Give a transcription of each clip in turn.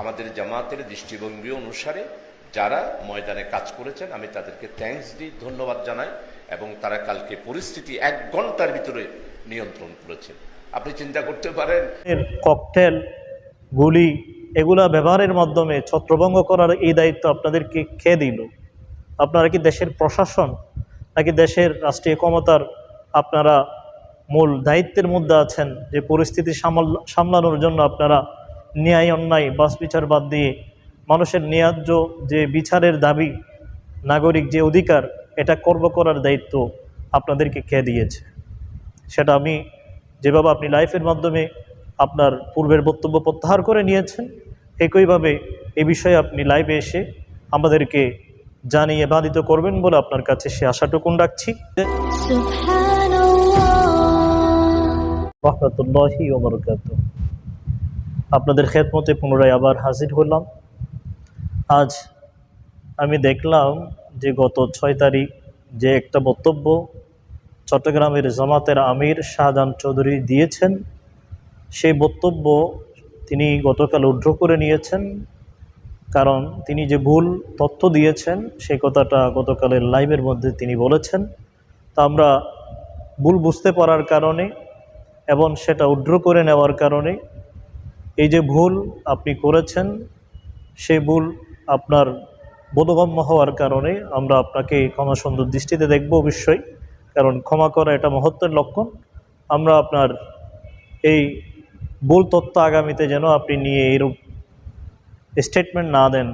আমাদের জামাতের দৃষ্টিভঙ্গি অনুসারে যারা ময়দানে কাজ করেছেন, আমি তাদেরকে থ্যাঙ্কস দিই, ধন্যবাদ জানাই এবং তারা কালকে পরিস্থিতি এক ঘণ্টার ভিতরে নিয়ন্ত্রণ করেছেন। আপনি চিন্তা করতে পারেন ককটেল গুলি, এগুলা ব্যবহারের মাধ্যমে ছত্রভঙ্গ করার এই দায়িত্ব আপনাদেরকে খেয়ে দিল? আপনারা কি দেশের প্রশাসন নাকি দেশের রাষ্ট্রীয় ক্ষমতার আপনারা মূল দায়িত্বের মধ্যে আছেন যে পরিস্থিতি সামাল সামলানোর জন্য আপনারা ন্যায় অন্যায় বাস বিচার বাদ দিয়ে মানুষের ন্যায্য যে বিচারের দাবি নাগরিক যে অধিকার এটা কর্ম করার দায়িত্ব আপনাদেরকে খেয়ে দিয়েছে? সেটা আমি যেভাবে আপনি লাইফের মাধ্যমে আপনার পূর্বের বক্তব্য প্রত্যাহার করে নিয়েছেন একইভাবে এ বিষয়ে আপনি লাইভে এসে আমাদেরকে জানিয়ে বাধিত করবেন বলে আপনার কাছে সে আশাটুকুন রাখছি। রহমতুল্লাহি আপনাদের খেদমতে পুনরায় আবার হাজির হলাম। আজ আমি দেখলাম যে গত ছয় তারিখ যে একটা বক্তব্য চট্টগ্রামের জামাতের আমির শাহজাহান চৌধুরী দিয়েছেন, সেই বক্তব্য তিনি গতকাল উদ্ধ করে নিয়েছেন। কারণ তিনি যে ভুল তথ্য দিয়েছেন সেই কথাটা গতকালের লাইভের মধ্যে তিনি বলেছেন। তা আমরা ভুল বুঝতে পারার কারণে এবং সেটা উড্র করে নেওয়ার কারণে এই যে ভুল আপনি করেছেন সেই ভুল আপনার বোধগম্য হওয়ার কারণে আমরা আপনাকে ক্ষমা সুন্দর দৃষ্টিতে দেখব অবশ্যই, কারণ ক্ষমা করা এটা মহত্বের লক্ষণ। আমরা আপনার এই ভুল তথ্য আগামীতে যেন আপনি নিয়ে এরূপ স্টেটমেন্ট না দেন।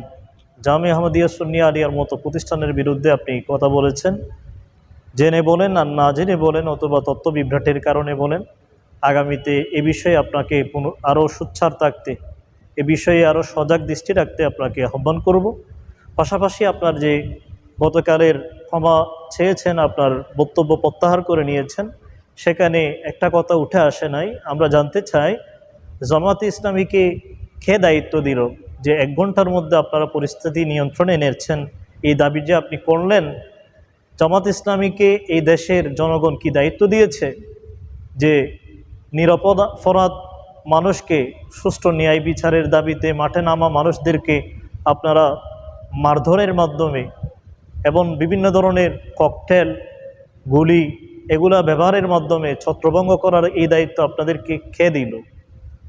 জামি আহমদিয়া সুন্নিয়া আলিয়ার মতো প্রতিষ্ঠানের বিরুদ্ধে আপনি কথা বলেছেন। জেনে বলেন আর না জেনে বলেন, অথবা তত্ত্ব বিভ্রাটের কারণে বলেন আগামীতে এ বিষয়ে আপনাকে পুনঃ আরও সুচ্ছার থাকতে, এ বিষয়ে আরও সজাগ দৃষ্টি রাখতে আপনাকে আহ্বান করব। পাশাপাশি আপনার যে গতকালের ক্ষমা চেয়েছেন, আপনার বক্তব্য প্রত্যাহার করে নিয়েছেন, সেখানে একটা কথা উঠে আসে নাই। আমরা জানতে চাই জামাতে ইসলামীকে খেয়ে দায়িত্ব দিল? যে এক ঘণ্টার মধ্যে আপনারা পরিস্থিতি নিয়ন্ত্রণে এনেছেন, এই দাবি যে আপনি করলেন জামাত ইসলামীকে এই দেশের জনগণ কি দায়িত্ব দিয়েছে? যে নিরাপদ ফরাদ মানুষকে সুষ্ঠু ন্যায় বিচারের দাবিতে মাঠে নামা মানুষদেরকে আপনারা মারধরের মাধ্যমে এবং বিভিন্ন ধরনের ককটেল, গুলি এগুলা ব্যবহারের মাধ্যমে ছত্রভঙ্গ করার এই দায়িত্ব আপনাদেরকে খেয়ে দিল?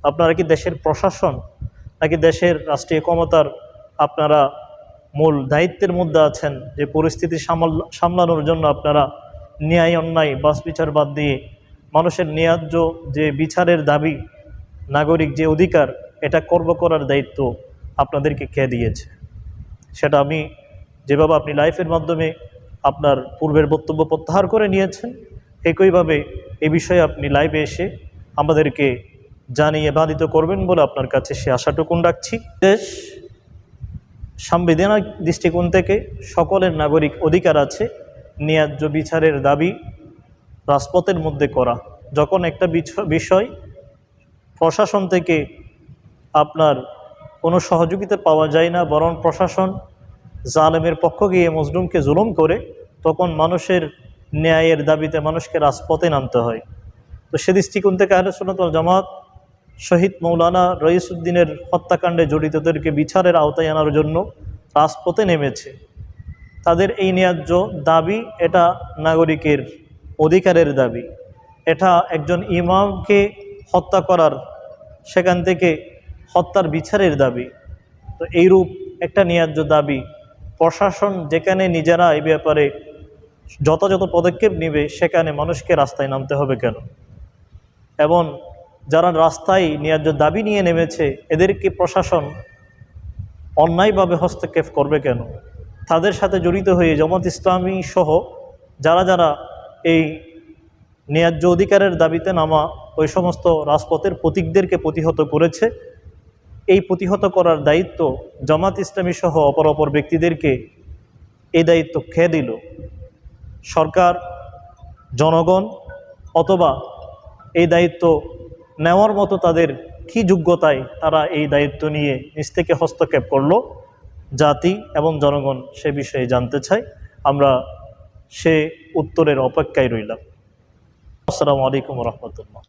আপনারা কি দেশের প্রশাসন নাকি দেশের রাষ্ট্রীয় ক্ষমতার আপনারা মূল দায়িত্বের মধ্যে আছেন যে পরিস্থিতি সামাল, সামলানোর জন্য আপনারা ন্যায়, অন্যায় বাস বিচার বাদ দিয়ে মানুষের ন্যায্য যে বিচারের দাবি, নাগরিক যে অধিকার, এটা কর্ম করার দায়িত্ব আপনাদেরকে খেয়ে দিয়েছে? সেটা আমি যেভাবে আপনি লাইফের মাধ্যমে আপনার পূর্বের বক্তব্য প্রত্যাহার করে নিয়েছেন, একইভাবে এ বিষয়ে আপনি লাইভে এসে আমাদেরকে জানিয়ে বাধিত করবেন বলে আপনার কাছে সে আশাটুকুন রাখছি। দেশ, সাংবিধানিক দৃষ্টিকোণ থেকে সকলের নাগরিক অধিকার আছে, ন্যায্য বিচারের দাবি রাজপথের মধ্যে করা। যখন একটা বিষয় প্রশাসন থেকে আপনার কোনো সহযোগিতা পাওয়া যায় না, বরং প্রশাসন জালেমের পক্ষ গিয়ে মজলুমকে জুলুম করে, তখন মানুষের ন্যায়ের দাবিতে মানুষকে রাজপথে নামতে হয়। তো সে দৃষ্টিকোণ থেকে আহলসুন্নতল জামাত শহীদ মৌলানা রইসুদ্দিনের হত্যাকাণ্ডে জড়িতদেরকে বিচারের আওতায় আনার জন্য রাজপথে নেমেছে। তাদের এই ন্যায্য দাবি এটা নাগরিকের অধিকারের দাবি। এটা একজন ইমামকে হত্যা করার, সেখান থেকে হত্যার বিচারের দাবি। তো এইরূপ একটা ন্যায্য দাবি, প্রশাসন যেখানে নিজেরা এই ব্যাপারে যথাযথ পদক্ষেপ নেবে, সেখানে মানুষকে রাস্তায় নামতে হবে কেন? এবং যারা রাস্তায় ন্যায্য দাবি নিয়ে নেমেছে, এদেরকে প্রশাসন অন্যায়ভাবে হস্তক্ষেপ করবে কেন? তাদের সাথে জড়িত হয়ে জামাত ইসলামী সহ যারা যারা এই ন্যায্য অধিকারের দাবিতে নামা ওই সমস্ত রাজপথের প্রতীকদেরকে প্রতিহত করেছে। এই প্রতিহত করার দায়িত্ব জামাত ইসলামী সহ অপর অপর ব্যক্তিদেরকে এই দায়িত্ব খেয়ে দিল। সরকার, জনগণ অথবা এই দায়িত্ব নেওয়ার মতো তাদের কি যোগ্যতায় তারা এই দায়িত্ব নিয়ে নিজ থেকে হস্তক্ষেপ করল, জাতি এবং জনগণ সে বিষয়ে জানতে চাই আমরা সে উত্তরের অপেক্ষায় রইলাম। আসসালামু আলাইকুম রহমতুল্লাহ।